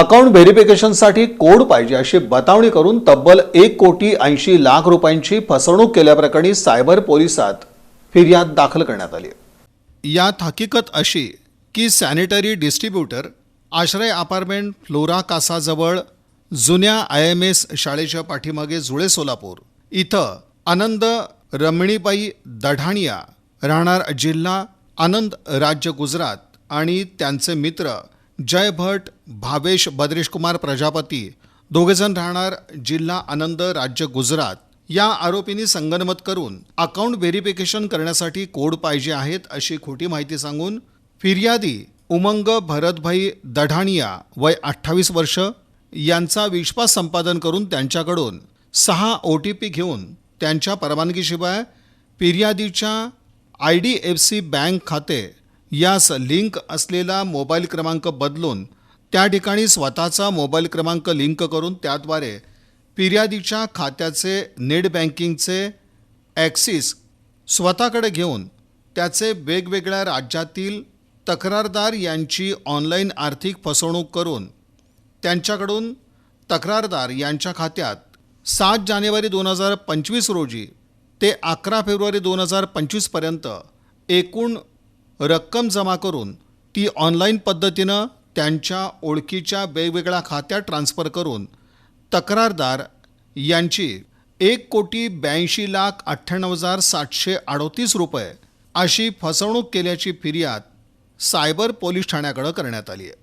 Account व्हेरिफिकेशनसाठी code पाहिजे अशी बतावणी करून तब्बल एक कोटी ऐंशी लाख रुपयांची फसवणूक केल्याप्रकरणी सायबर पोलिसात फिर्याद दाखल करण्यात आली यात हकीकत अशी की sanitary distributor Ashray apartment Flora कासाजवळ जुन्या आय एम एस शाळेच्या पाठीमागे जुळे सोलापूर इथं आनंद रमणीबाई दढाणिया राहणार जिल्हा आनंद राज्य गुजरात आणि त्यांचे मित्र जय भट भावेश बद्रेशकुमार प्रजापती दोघेजण राहणार जिल्हा आनंद राज्य गुजरात. या आरोपींनी संगनमत करून अकाउंट व्हेरिफिकेशन करण्यासाठी कोड पाहिजे आहेत अशी खोटी माहिती सांगून फिर्यादी उमंग भरतभाई दढाणिया वय अठ्ठावीस वर्ष यांचा विश्वास संपादन करून त्यांच्याकडून सहा ओ टी पी घेऊन त्यांच्या परवानगीशिवाय फिर्यादीच्या I D F C bank खाते यास लिंक असलेला मोबाईल क्रमांक बदलून त्या ठिकाणी स्वतःचा मोबाईल क्रमांक लिंक करून त्याद्वारे फिर्यादीच्या खात्याचे नेट बँकिंगचे ॲक्सिस स्वतःकडे घेऊन त्याचे वेगवेगळ्या राज्यातील तक्रारदार यांची ऑनलाईन आर्थिक फसवणूक करून त्यांच्याकडून तक्रारदार यांच्या खात्यात सात जानेवारी दोन हजार पंचवीस रोजी ते अकरा फेब्रुवारी दोन हजार पंचवीसपर्यंत एकूण रक्कम जमा करून ती ऑनलाईन पद्धतीनं त्यांच्या ओळखीच्या वेगवेगळ्या खात्यात ट्रान्स्फर करून तक्रारदार यांची एक कोटी ब्याऐंशी लाख अठ्ठ्याण्णव हजार सातशे अडोतीस रुपये अशी फसवणूक केल्याची फिर्याद सायबर पोलीस ठाण्याकडं करण्यात आली आहे.